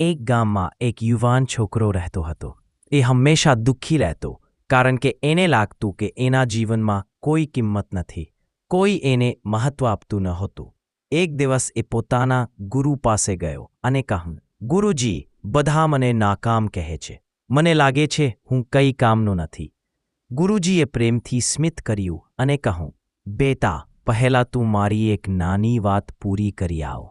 એક ગામમાં એક યુવાન છોકરો રહેતો હતો. એ હંમેશા દુઃખી રહેતો, કારણ કે એને લાગતું કે એના જીવનમાં કોઈ કિંમત નથી, કોઈ એને મહત્વ આપતું નહોતું એક દિવસ એ પોતાના ગુરુ પાસે ગયો અને કહ્યું, ગુરુજી, બધા મને નાકામ કહે છે. મને લાગે છે હું કઈ કામનો નથી. ગુરુજીએ પ્રેમથી સ્મિત કર્યું અને કહું બેટા, પહેલા તું મારી એક નાની વાત પૂરી કરી આવ.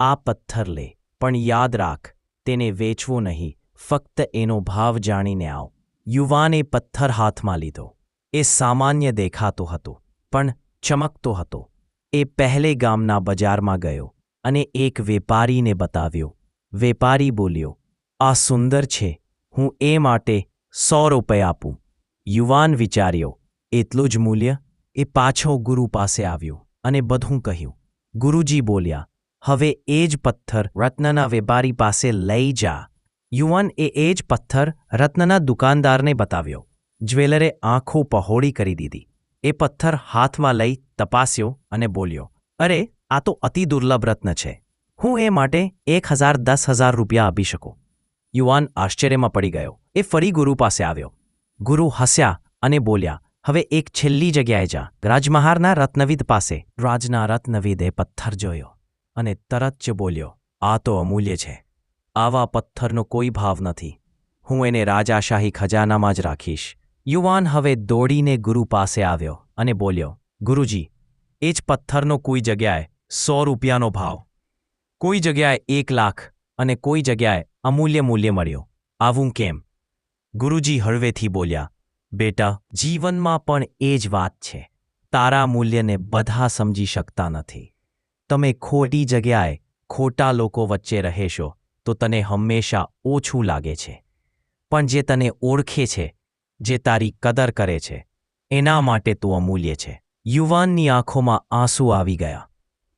આ પથ્થર લે, પણ યાદ રાખ તેને વેચવો નહીં, ફક્ત એનો ભાવ જાણીને આવ. યુવાને પથ્થર હાથમાં લીધો. એ સામાન્ય દેખાતો હતો, પણ ચમકતો હતો. એ પહેલે ગામના બજારમાં ગયો અને એક વેપારીને બતાવ્યો. વેપારી બોલ્યો, આ સુંદર છે, હું એ માટે સો રૂપિયા આપું. યુવાન વિચાર્યો, એટલું જ મૂલ્ય? એ પાછો ગુરુ પાસે આવ્યો અને બધું કહ્યું. ગુરુજી બોલ્યા હવે એ જ પથ્થર રત્નના વેપારી પાસે લઈ જા. યુવાન એ એ જ પથ્થર રત્નના દુકાનદારને બતાવ્યો. જ્વેલરે આંખો પહોળી કરી દીધી. એ પથ્થર હાથમાં લઈ તપાસ્યો અને બોલ્યો, અરે, આ તો અતિ દુર્લભ રત્ન છે. હું એ માટે એક હજાર દસ હજાર રૂપિયા આપી શકું. યુવાન આશ્ચર્યમાં પડી ગયો. એ ફરી ગુરુ પાસે આવ્યો. ગુરુ હસ્યા અને બોલ્યા, હવે એક છેલ્લી જગ્યાએ જા. રાજમહારના રત્નવિદ પાસે. રાજના રત્નવિદે પથ્થર જોયો. અને તરત જ બોલ્યો, આ તો અમૂલ્ય છે. આવા પથ્થરનો કોઈ ભાવ નથી. હું એને રાજાશાહી ખજાનામાં જ રાખીશ. યુવાન હવે દોડીને ગુરુ પાસે આવ્યો અને બોલ્યો, ગુરુજી, એ જ પથ્થરનો કોઈ જગ્યાએ સો રૂપિયાનો ભાવ. કોઈ જગ્યાએ એક લાખ અને કોઈ જગ્યાએ અમૂલ્ય મૂલ્ય મળ્યો. આવું કેમ? ગુરુજી હળવેથી બોલ્યા, બેટા, જીવનમાં પણ એ જ વાત છે. તારા મૂલ્યને બધા સમજી શકતા નથી. તમે ખોટી જગ્યાએ ખોટા લોકો વચ્ચે રહેશો, તો તને હંમેશા ઓછું લાગે છે. પણ જે તને ઓળખે છે, જે તારી કદર કરે છે, એના માટે તું અમૂલ્ય છે. યુવાનની આંખોમાં આંસુ આવી ગયા.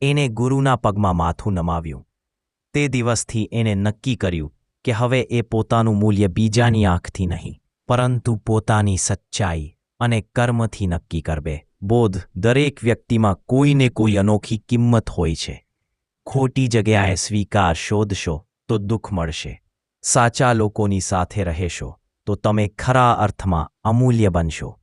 એને ગુરુના પગમાં માથું નમાવ્યું. તે દિવસથી એને નક્કી કર્યું કે હવે એ પોતાનું મૂલ્ય બીજાની આંખથી નહીં, પરંતુ પોતાની સચ્ચાઈ અને કર્મથી નક્કી કરવે બોધ દરેક વ્યક્તિમાં કોઈને કોઈ અનોખી કિંમત હોય છે. ખોટી જગ્યાએ સ્વીકાર શોધશો તો દુઃખ મળશે. સાચા લોકોની સાથે રહેશો તો તમે ખરા અર્થમાં અમૂલ્ય બનશો.